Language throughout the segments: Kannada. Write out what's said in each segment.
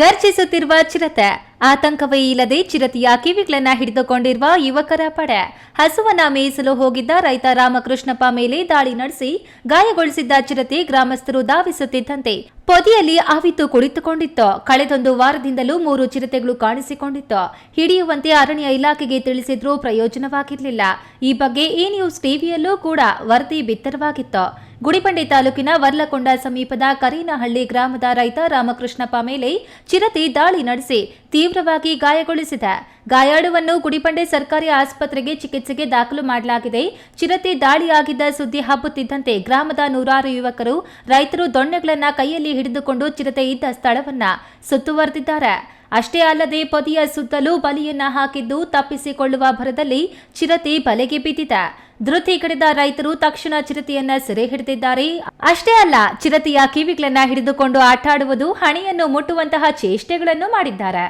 ಗರ್ಜಿಸುತ್ತಿರುವ ಚಿರತೆ. ಆತಂಕವೇ ಇಲ್ಲದೆ ಚಿರತೆಯ ಕಿವಿಗಳನ್ನ ಹಿಡಿದುಕೊಂಡಿರುವ ಯುವಕರ ಪಡೆ. ಹಸುವನ್ನ ಮೇಯಿಸಲು ಹೋಗಿದ್ದ ರೈತ ರಾಮಕೃಷ್ಣಪ್ಪ ಮೇಲೆ ದಾಳಿ ನಡೆಸಿ ಗಾಯಗೊಳಿಸಿದ್ದ ಚಿರತೆ ಗ್ರಾಮಸ್ಥರು ಧಾವಿಸುತ್ತಿದ್ದಂತೆ ಪೊದೆಯಲ್ಲಿ ಅವಿತು ಕುಳಿತುಕೊಂಡಿತ್ತು. ಕಳೆದೊಂದು ವಾರದಿಂದಲೂ ಮೂರು ಚಿರತೆಗಳು ಕಾಣಿಸಿಕೊಂಡಿತ್ತು. ಹಿಡಿಯುವಂತೆ ಅರಣ್ಯ ಇಲಾಖೆಗೆ ತಿಳಿಸಿದ್ರೂ ಪ್ರಯೋಜನವಾಗಿರಲಿಲ್ಲ. ಈ ಬಗ್ಗೆ ಈ ನ್ಯೂಸ್ ಟಿವಿಯಲ್ಲೂ ಕೂಡ ವರದಿ ಬಿತ್ತರವಾಗಿತ್ತು. ಗುಡಿಬಂಡೆ ತಾಲೂಕಿನ ವರ್ಲಕೊಂಡ ಸಮೀಪದ ಕರೀನಹಳ್ಳಿ ಗ್ರಾಮದ ರೈತ ರಾಮಕೃಷ್ಣಪ್ಪ ಮೇಲೆ ಚಿರತೆ ದಾಳಿ ನಡೆಸಿ ತೀವ್ರವಾಗಿ ಗಾಯಗೊಳಿಸಿದೆ. ಗಾಯಾಳುವನ್ನು ಗುಡಿಬಂಡೆ ಸರ್ಕಾರಿ ಆಸ್ಪತ್ರೆಗೆ ಚಿಕಿತ್ಸೆಗೆ ದಾಖಲು ಮಾಡಲಾಗಿದೆ. ಚಿರತೆ ದಾಳಿಯಾಗಿದ್ದ ಸುದ್ದಿ ಹಬ್ಬುತ್ತಿದ್ದಂತೆ ಗ್ರಾಮದ ನೂರಾರು ಯುವಕರು ರೈತರು ದೊಣ್ಣೆಗಳನ್ನ ಕೈಯಲ್ಲಿ ಹಿಡಿದುಕೊಂಡು ಚಿರತೆ ಇದ್ದ ಸ್ಥಳವನ್ನ ಸುತ್ತುವರೆದಿದ್ದಾರೆ. ಅಷ್ಟೇ ಅಲ್ಲದೆ ಪೊದೆಯ ಸುತ್ತಲೂ ಬಲಿಯನ್ನ ಹಾಕಿದ್ದು ತಪ್ಪಿಸಿಕೊಳ್ಳುವ ಭರದಲ್ಲಿ ಚಿರತೆ ಬಲೆಗೆ ಬಿದ್ದಿದೆ. ಧೃತಿ ಕಡಿದ ರೈತರು ತಕ್ಷಣ ಚಿರತೆಯನ್ನ ಸೆರೆ ಹಿಡಿದಿದ್ದಾರೆ. ಅಷ್ಟೇ ಅಲ್ಲ ಚಿರತೆಯ ಕಿವಿಗಳನ್ನ ಹಿಡಿದುಕೊಂಡು ಆಟಾಡುವುದು ಹಣೆಯನ್ನು ಮುಟ್ಟುವಂತಹ ಚೇಷ್ಟೆಗಳನ್ನು ಮಾಡಿದ್ದಾರೆ.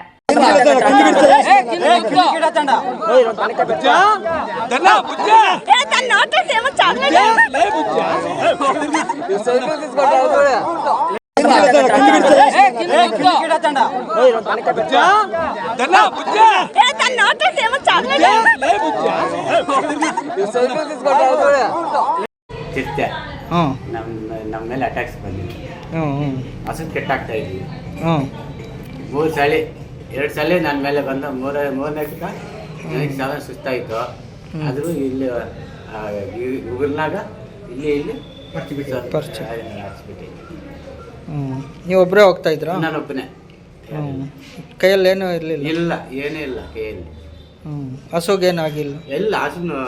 ಚಿರತೆ ಹ್ಞೂ ನಮ್ಮ ನಮ್ಮ ಮೇಲೆ ಅಟ್ಯಾಕ್ಸ್ ಹ್ಞೂ ಹಸು ಕೆಟ್ಟಾಗ್ತಾ ಇದ್ವಿ. ಮೂರು ಸಲ ಎರಡು ಸಲ ನನ್ನ ಮೇಲೆ ಬಂದ ಮೂರ ಮೂರನೇ ಸಲ ನನಗೆ ಸಾಲ ಸುಸ್ತಾಯಿತು. ಆದರೂ ಇಲ್ಲಿ ಗೂಗಲ್ನಾಗ ಉಗುರ್ನಾಗ ಇಲ್ಲಿ ಇಲ್ಲಿ ನೀವು ಒಬ್ಬರೇ ಹೋಗ್ತಾ ಇದ್ರಾ? ನಾನೊಬ್ಬನೇ ಕೈಯಲ್ಲಿ. ಏನೂ ಇರಲಿಲ್ಲ? ಇಲ್ಲ ಏನೇ ಇಲ್ಲ ಕೈಯಲ್ಲಿ. ಹ್ಞೂ ಹಸುಗೇನಾಗಿಲ್ಲ ಎಲ್ಲ ಹಸುನು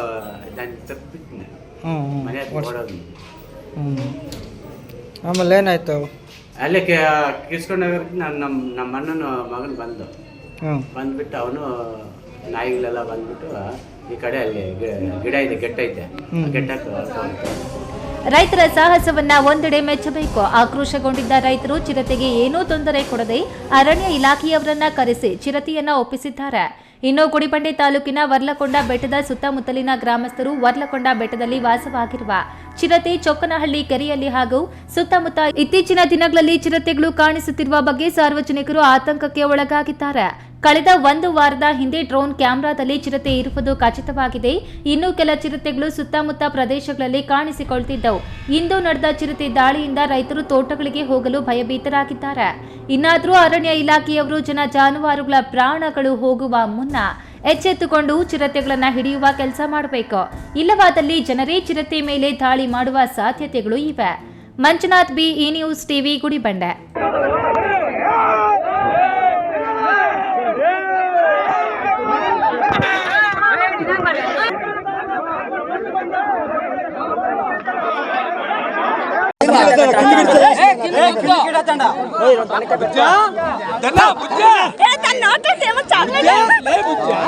ನಾನು ಹ್ಞೂ ಮನೆ ಹತ್ರ ಓಡೋದು ಹ್ಞೂ ಆಮೇಲೆ ಏನಾಯ್ತು? ಅವು ಅಲ್ಲೇ ಕೆ ಕಿಸ್ಕೊಂಡೋಗಕ್ಕೆ ನಾನು ನಮ್ಮ ನಮ್ಮ ಅಣ್ಣನ ಮಗನ ಬಂದು. ಹ್ಞೂ ಬಂದ್ಬಿಟ್ಟು ಅವನು ನಾಯಿಗಳೆಲ್ಲ ಬಂದ್ಬಿಟ್ಟು ಈ ಕಡೆ ಅಲ್ಲಿ ಗಿ- ಗಿಡ ಇದೆ ಗೆಟ್ಟ ಐತೆ. ಗೆಟ್ಟಕ್ಕೆ ರೈತರ ಸಾಹಸವನ್ನ ಒಂದೆಡೆ ಮೆಚ್ಚಬೇಕು. ಆಕ್ರೋಶಗೊಂಡಿದ್ದ ರೈತರು ಚಿರತೆಗೆ ಏನೂ ತೊಂದರೆ ಕೊಡದೆ ಅರಣ್ಯ ಇಲಾಖೆಯವರನ್ನ ಕರೆಸಿ ಚಿರತೆಯನ್ನ ಒಪ್ಪಿಸಿದ್ದಾರೆ. ಇನ್ನು ಗುಡಿಬಂಡೆ ತಾಲೂಕಿನ ವರ್ಲಕೊಂಡ ಬೆಟ್ಟದ ಸುತ್ತಮುತ್ತಲಿನ ಗ್ರಾಮಸ್ಥರು ವರ್ಲಕೊಂಡ ಬೆಟ್ಟದಲ್ಲಿ ವಾಸವಾಗಿರುವ ಚಿರತೆ ಚೊಕ್ಕನಹಳ್ಳಿ ಕೆರೆಯಲ್ಲಿ ಹಾಗೂ ಸುತ್ತಮುತ್ತ ಇತ್ತೀಚಿನ ದಿನಗಳಲ್ಲಿ ಚಿರತೆಗಳು ಕಾಣಿಸುತ್ತಿರುವ ಬಗ್ಗೆ ಸಾರ್ವಜನಿಕರು ಆತಂಕಕ್ಕೆ ಒಳಗಾಗಿದ್ದಾರೆ. ಕಳೆದ ಒಂದು ವಾರದ ಹಿಂದೆ ಡ್ರೋನ್ ಕ್ಯಾಮೆರಾದಲ್ಲಿ ಚಿರತೆ ಇರುವುದು ಖಚಿತವಾಗಿದೆ. ಇನ್ನು ಕೆಲ ಚಿರತೆಗಳು ಸುತ್ತಮುತ್ತ ಪ್ರದೇಶಗಳಲ್ಲಿ ಕಾಣಿಸಿಕೊಳ್ತಿದ್ದವು. ಇಂದು ನಡೆದ ಚಿರತೆ ದಾಳಿಯಿಂದ ರೈತರು ತೋಟಗಳಿಗೆ ಹೋಗಲು ಭಯಭೀತರಾಗಿದ್ದಾರೆ. ಇನ್ನಾದರೂ ಅರಣ್ಯ ಇಲಾಖೆಯವರು ಜನ ಜಾನುವಾರುಗಳ ಪ್ರಾಣಗಳು ಹೋಗುವ ಮುನ್ನ ಮುನ್ನ ಎಚ್ಚೆತ್ತುಕೊಂಡು ಚಿರತೆಗಳನ್ನು ಹಿಡಿಯುವ ಕೆಲಸ ಮಾಡಬೇಕು ಇಲ್ಲವಾದಲ್ಲಿ ಜನರೇ ಚಿರತೆ ಮೇಲೆ ದಾಳಿ ಮಾಡುವ ಸಾಧ್ಯತೆಗಳು ಇವೆ Manjunath B E news TV Gudibande ಕಿಂಡಿಗಿಡ ತಂಡ चालले नाही बुच्चा